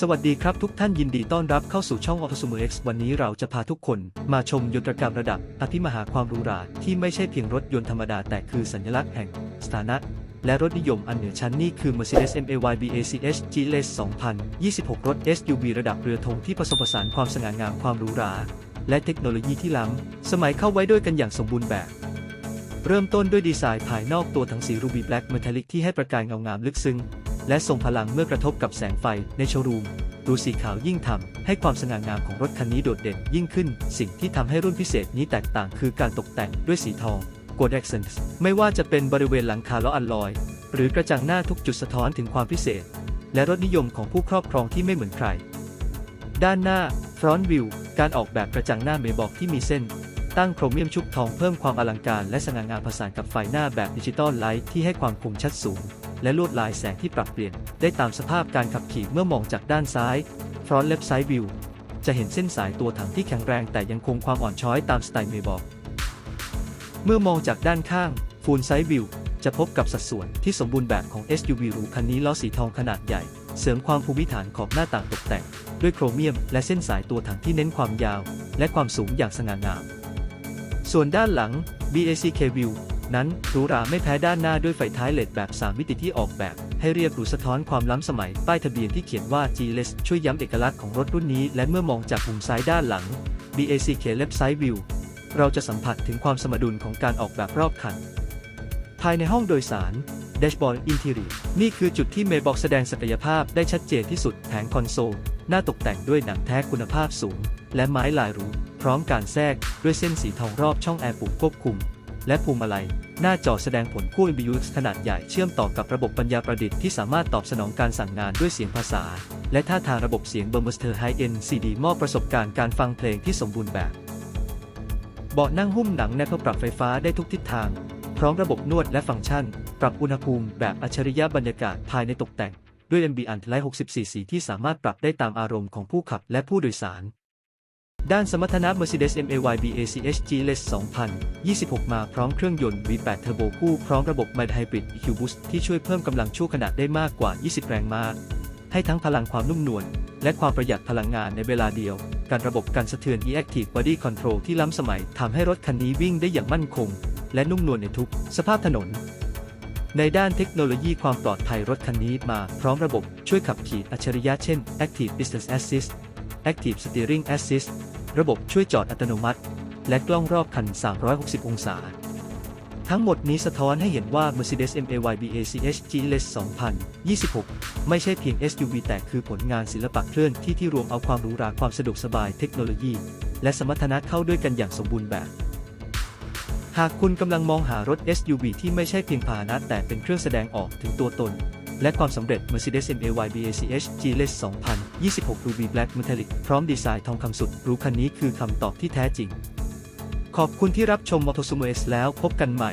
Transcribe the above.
สวัสดีครับทุกท่านยินดีต้อนรับเข้าสู่ช่อง a u t o s u m e r X วันนี้เราจะพาทุกคนมาชมยนตรกรรมระดับอภิมหาความหรูหราที่ไม่ใช่เพียงรถยนต์ธรรมดาแต่คือสัญลักษณ์แห่งสถานะและรถนิยมอันเหนือชั้นนี่คือ Mercedes MAY BACH GLS 2026 รถ SUV ระดับเรือธงที่ผสมผสานความสง่างามความหรูหราและเทคโนโลยีที่ล้ำ สมัยเข้าไว้ด้วยกันอย่างสมบูรณ์แบบ เริ่มต้นด้วยดีไซน์ภายนอกตัวถังสี Ruby Black Metallic ที่ให้ประกายเงางามลึกซึ้ง และทรงพลังเมื่อกระทบกับแสงไฟในโชว์รูมรูสีขาวยิ่งทำให้ความสง่างามของรถคันนี้โดดเด่นยิ่งขึ้น สิ่งที่ทำให้รุ่นพิเศษนี้แตกต่างคือการตกแต่งด้วยสีทอง Gold Accents ไม่ว่าจะเป็นบริเวณหลังคาล้ออัลลอย หรือกระจังหน้าทุกจุดสะท้อนถึงความพิเศษ และรสนิยมของผู้ครอบครองที่ไม่เหมือนใคร ด้านหน้า Front View การออกแบบกระจังหน้าเมบอกที่มีเส้น ตั้งโครเมียมชุบทองเพิ่มความอลังการและสง่างามผสานกับไฟหน้าแบบดิจิตอลไลท์ที่ให้ความคมชัดสูง และลวดลายแสงที่ปรับเปลี่ยน ได้ตามสภาพการขับขี่เมื่อมองจากด้านซ้าย Front Left Side View จะเห็นเส้นสายตัวถังที่แข็งแรงแต่ยังคงความอ่อนช้อยตามสไตล์เมบอก เมื่อมองจากด้านข้าง Full Side View จะพบกับสัดส่วนที่สมบูรณ์แบบของ SUV หรูคันนี้ล้อสีทองขนาดใหญ่ เสริมความภูมิฐานขอบหน้าต่างตกแต่ง ด้วยโครเมียม และเส้นสายตัวถังที่เน้นความยาว และความสูงอย่างสง่างาม ส่วนด้านหลัง BACK View นั้นหรูหราไม่แพ้ด้านหน้าด้วยไฟท้ายเลดแบบ 3 มิติที่ออกแบบ ให้เรียบหรูสะท้อนความล้ำสมัย ป้ายทะเบียนที่เขียนว่า G-less ช่วยย้ำเอกลักษณ์ของรถรุ่นนี้ และเมื่อมองจากมุมซ้ายด้านหลัง BACK Left Side View เราจะสัมผัสถึงความสมดุลของการออกแบบรอบคัน ภายในห้องโดยสาร Dashboard Interior นี่คือจุดที่เมย์บอกแสดงศักยภาพได้ชัดเจนที่สุดแผงคอนโซล หน้าตกแต่งด้วยหนังแท้คุณภาพสูง และไม้ลายรู ร้อมการแทรกด้วยเส้นสีทองรอบช่องแอร์ปุ่มควบคุม และพวงมาลัย หน้าจอแสดงผลคู่ MBUX ขนาดใหญ่เชื่อมต่อกับระบบปัญญาประดิษฐ์ที่สามารถตอบสนองการสั่งงานด้วยเสียงภาษา และท่าทางระบบเสียง b u r m s t e r High End CD มอบประสบการณ์การฟังเพลงที่สมบูรณ์แบบ เบาะนั่งหุ้มหนังแนวปรับไฟฟ้าได้ทุกทิศทาง พร้อมระบบนวดและฟังก์ชัน ปรับอุณหภูมิแบบอัจฉริยะบรรยากาศภายในตกแต่งด้วย MB a n t l i 64 สีที่สามารถปรับได้ตามอารมณ์ของผู้ขับและผู้โดยสาร ด้านสมรรถนะ Mercedes MAY BACH G-Less 2026 มาพร้อมเครื่องยนต์ V8 Turbo คู่พร้อมระบบ Mild Hybrid EQ Boost ที่ช่วยเพิ่มกำลังชั่วขณะได้มากกว่า 20 แรงม้า ให้ทั้งพลังความนุ่มนวลและความประหยัดพลังงานในเวลาเดียวการระบบการสะเทือน E-Active Body Control ที่ล้ำสมัยทำให้รถคันนี้วิ่งได้อย่างมั่นคง และนุ่มนวลในทุก สภาพถนน ในด้านเทคโนโลยีความปลอดภัยรถคันนี้มาพร้อมระบบช่วยขับขี่อัจฉริยะเช่น Active Distance Assist Active Steering Assist ระบบช่วยจอดอัตโนมัติ และกล้องรอบคัน 360 องศา ทั้งหมดนี้สะท้อนให้เห็นว่า Mercedes MAY BACH G-Less 2026 ไม่ใช่เพียง SUV แต่คือผลงานศิลปะเคลื่อนที่ที่รวมเอาความหรูหราความสะดวกสบายเทคโนโลยี และสมรรถนะเข้าด้วยกันอย่างสมบูรณ์แบบหากคุณกำลังมองหารถ SUV ที่ไม่ใช่เพียงพาหนะแต่เป็นเครื่องแสดงออกถึงตัวตน และความสำเร็จ Mercedes MAY BACH g l e s 2026 Ruby Black Metallic พร้อมดีไซน์ทองคำสุดรู้คันนี้คือคำตอบที่แท้จริง ขอบคุณที่รับชม m o t o s u m e s แล้วพบกันใหม่